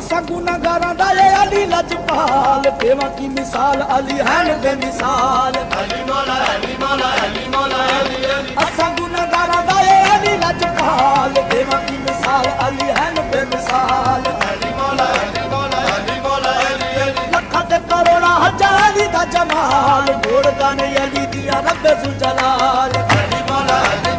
ਅਸਾਂ ਗੁਨਾਹਗਾਰਾਂ ਦਾ ਇਹ ਅਲੀ ਲਜਪਾਲ ਦੇਵਾਂ ਕੀ ਮਿਸਾਲ, ਅਲੀ ਹੈ ਬੇਮਿਸਾਲ। ਅਲੀ ਮੌਲਾ ਅਲੀ ਮੌਲਾ ਅਲੀ ਮੌਲਾ ਅਲੀ ਅਲੀ ਅਸਾਂ ਗੁਨਾਹਗਾਰਾਂ ਦਾ ਇਹ ਅਲੀ ਲਜਪਾਲ ਦੇਵਾਂ ਕੀ ਮਿਸਾਲ, ਅਲੀ ਹੈ ਬੇਮਿਸਾਲ। ਅਲੀ ਮੌਲਾ ਅਲੀ ਮੌਲਾ ਅਲੀ ਮੌਲਾ ਅਲੀ ਅਲੀ ਲੱਖਾਂ ਤੇ ਕਰੋੜਾਂ ਹਜ਼ਾਰਾਂ ਅਲੀ ਦਾ ਜਮਾਲ। ਮੋੜਦਾ ਨੇ ਅਲੀ ਦੀਆਂ ਰੱਬੇ ਜ਼ੁਲ ਜਲਾਲ ਅਲੀ ਮੌਲਾ ਅਲੀ ਮੌਲਾ ਅਲੀ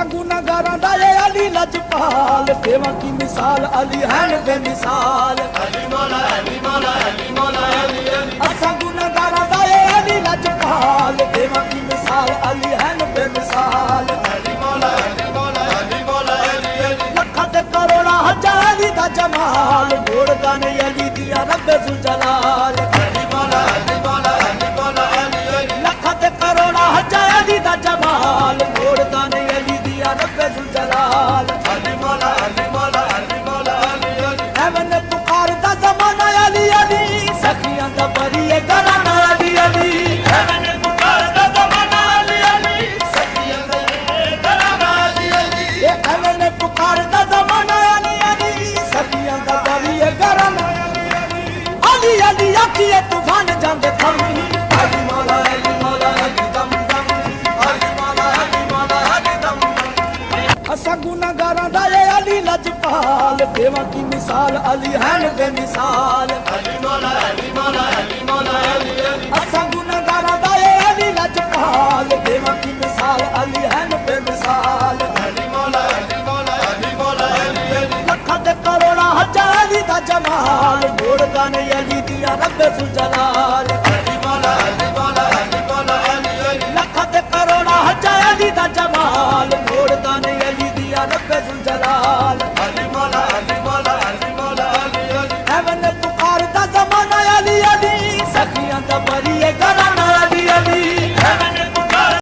ਅਸਾਂ ਗੁਨਾਹਗਾਰਾਂ ਦਾ ਇਹ ਅਲੀ ਲਜਪਾਲ ਦੇਵਾਂ ਕੀ ਮਿਸਾਲ ਅਲੀ ਹੈ ਬੇਮਿਸਾਲ। ਅਲੀ ਮੌਲਾ ਅਲੀ ਮੌਲਾ ਅਲੀ ਮੌਲਾ ਅਲੀ ਅਲੀ। ਅਸਾਂ ਗੁਨਾਹਗਾਰਾਂ ਦਾ ਇਹ ਅਲੀ ਲਜਪਾਲ ਦੇਵਾਂ ਕੀ ਮਿਸਾਲ ਅਲੀ ਹੈ ਬੇਮਿਸਾਲ। ਅਲੀ ਮੌਲਾ ਅਲੀ ਮੌਲਾ ਅਲੀ ਮੌਲਾ ਅਲੀ ਅਲੀ। ਲੱਖਾਂ ਤੇ ਕਰੋੜਾਂ ਹਜ਼ਾਰਾਂ ਦਾ ਜਮਾਲ। ਮੋੜਦਾ ਨੇ ਅਲੀ ਦੀਆਂ ਰੱਬੇ ਜ਼ੁਲ ਰੱਬੇ ਜ਼ੁਲ ਜਲਾਲ ਅਲੀ ਮੌਲਾ ਗੁਨਾਹਗਾਰਾਂ ਦਾ ਇਹ ਅਲੀ ਲਜਪਾਲ ਦੇਵਾਂ ਕੀ ਮਿਸਾਲ ਅਲੀ ਹੈ ਬੇਮਿਸਾਲ। ਅਲੀ ਮੌਲਾ ਅਲੀ ਮੌਲਾ ਅਲੀ ਮੌਲਾ ਅਲੀ ਅਲੀ। ਅਸਾਂ ਗੁਨਾਹਗਾਰਾਂ ਦਾ ਇਹ ਅਲੀ ਲਜਪਾਲ ਦੇਵਾਂ ਕੀ ਮਿਸਾਲ ਅਲੀ ਹੈ ਬੇਮਿਸਾਲ। ਅਲੀ ਮੌਲਾ ਅਲੀ ਮੌਲਾ ਅਲੀ ਮੌਲਾ ਅਲੀ ਅਲੀ। ਲੱਖਾਂ ਤੇ ਕਰੋੜਾਂ ਹਜ਼ਾਰਾਂ ਦਾ ਜਮਾਲ ਮੋੜਦਾ ਨੇ ਅਲੀ ਦੀਆਂ ਰੱਬੇ ਜ਼ੁਲ 啊